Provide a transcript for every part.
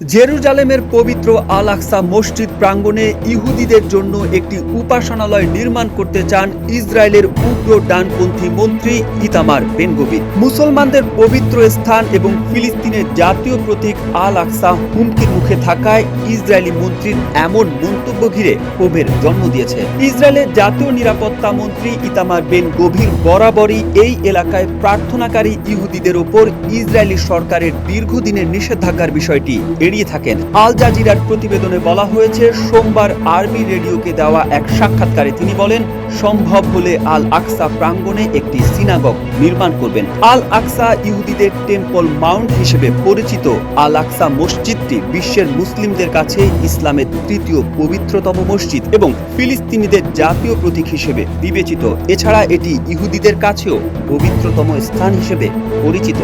জেরুজালেমের পবিত্র আল আকসা মসজিদ প্রাঙ্গণে ইহুদিদের জন্য একটি উপাসনালয় নির্মাণ করতে চান ইসরায়েলের উগ্র ডানপন্থী মন্ত্রী ইতামার বেনগবির মুসলমানদের পবিত্র স্থান এবং ফিলিস্তিনের জাতীয় প্রতীক আল আকসা হুমকির মুখে থাকায় ইসরায়েলি মন্ত্রীর এমন মন্তব্য ঘিরে ক্ষোভের জন্ম দিয়েছে। ইসরায়েলের জাতীয় নিরাপত্তা মন্ত্রী ইতামার বেন গভীর বরাবরই এই এলাকায় প্রার্থনাকারী ইহুদিদের ওপর ইসরায়েলি সরকারের দীর্ঘদিনের নিষেধাজ্ঞার বিষয়টি এড়িয়ে থাকেন। আল জাজিরার প্রতিবেদনে বলা হয়েছে, সোমবার আরবি রেডিওকে দেওয়া এক সাক্ষাৎকারে তিনি বলেন, সম্ভব হলে আল আকসা প্রাঙ্গণে একটি সিনাগগ নির্মাণ করবেন। আল আকসা ইহুদিদের টেম্পল মাউন্ট হিসেবে পরিচিত। আল আকসা মসজিদটি বিশ্বের মুসলিমদের কাছে ইসলামের তৃতীয় পবিত্রতম মসজিদ এবং ফিলিস্তিনিদের জাতীয় প্রতীক হিসেবে বিবেচিত। এছাড়া এটি ইহুদিদের কাছেও পবিত্রতম স্থান হিসেবে পরিচিত।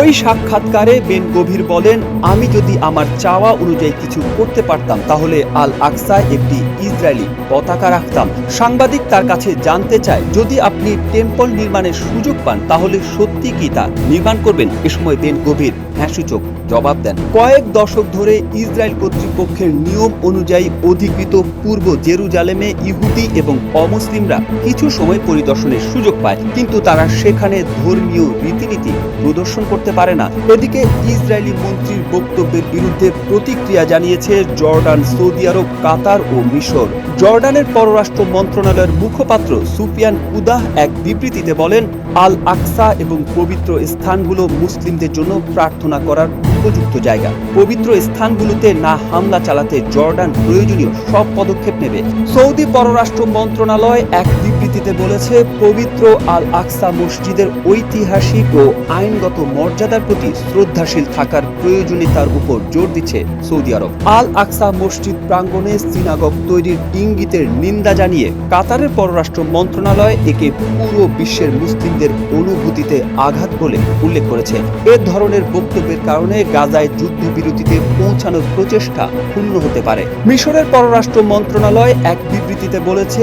ওই সাক্ষাৎকারে বেন গভীর বলেন, আমি যদি আমার চাওয়া অনুযায়ী কিছু করতে পারতাম, তাহলে আল আকসায় একটি ইসরায়েলি পতাকা রাখতাম। সাংবাদিক তার কাছে জানতে চায়, যদি আপনি টেম্পল নির্মাণের সুযোগ পান, তাহলে সত্যি কি তা নির্মাণ করবেন? এ সময় বেন গভীর হ্যাঁসূচক জবাব দেন, কয়েক দশক ধরে ইসরায়েল কর্তৃপক্ষের নিয়ম অনুযায়ী অধিকৃত পূর্ব জেরুজালেমে ইহুদি এবং অমুসলিমরা কিছু সময় পরিদর্শনের সুযোগ পায়, কিন্তু তারা সেখানে ধর্মীয় রীতিনীতি প্রদর্শন করতে পারে না। এদিকে ইসরায়েলি মন্ত্রীর বক্তব্যের বিরুদ্ধে প্রতিক্রিয়া জানিয়েছে জর্ডান সৌদি আরব, কাতার ও মিশর। জর্ডানের পররাষ্ট্র মন্ত্রণালয়ের মুখপাত্র সুফিয়ান কুদাহ এক বিবৃতিতে বলেন আল আকসা এবং পবিত্র স্থানগুলো মুসলিমদের জন্য প্রার্থনা করার উপযুক্ত জায়গা। পবিত্র স্থানগুলোতে না হামলা চালাতে জর্ডান প্রয়োজনীয় সব পদক্ষেপ নেবে। সৌদি পররাষ্ট্র মন্ত্রণালয় এক বিবৃতিতে বলেছে, পবিত্র আল আকসা মসজিদের ঐতিহাসিক ও আইনগত মর্যাদার প্রতি শ্রদ্ধাশীল থাকার প্রয়োজনীয়তার উপর জোর দিচ্ছে সৌদি আরব। আল আকসা মসজিদ প্রাঙ্গণে সিনাগগ তৈরির ইঙ্গিতের নিন্দা জানিয়ে কাতারের পররাষ্ট্র মন্ত্রণালয় একে পুরো বিশ্বের মুসলিমদের অনুভূতিতে আঘাত বলে উল্লেখ করেছে। এ ধরনের বক্তব্যের কারণে গাজায় যুদ্ধবিরতিতে পৌঁছানোর প্রচেষ্টা ক্ষুণ্ণ হতে পারে। মিশরের পররাষ্ট্র মন্ত্রণালয় এক বিবৃতিতে বলেছে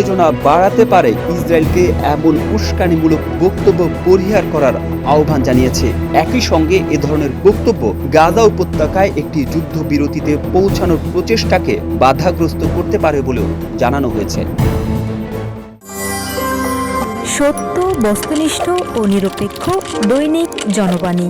উত্তেজনা বাড়াতে পারে, ইসরায়েলকে এমন উস্কানিমূলক বক্তব্য পরিহার করার আহ্বান জানিয়েছে। একই সঙ্গে এ ধরনের বক্তব্য গাজা উপত্যকায় একটি যুদ্ধবিরতিতে পৌঁছানোর প্রচেষ্টাকে বাধাগ্রস্ত করতে পারে বলেও জানানো হয়েছে। সত্য, বস্তুনিষ্ঠ ও নিরপেক্ষ দৈনিক জনবাণী।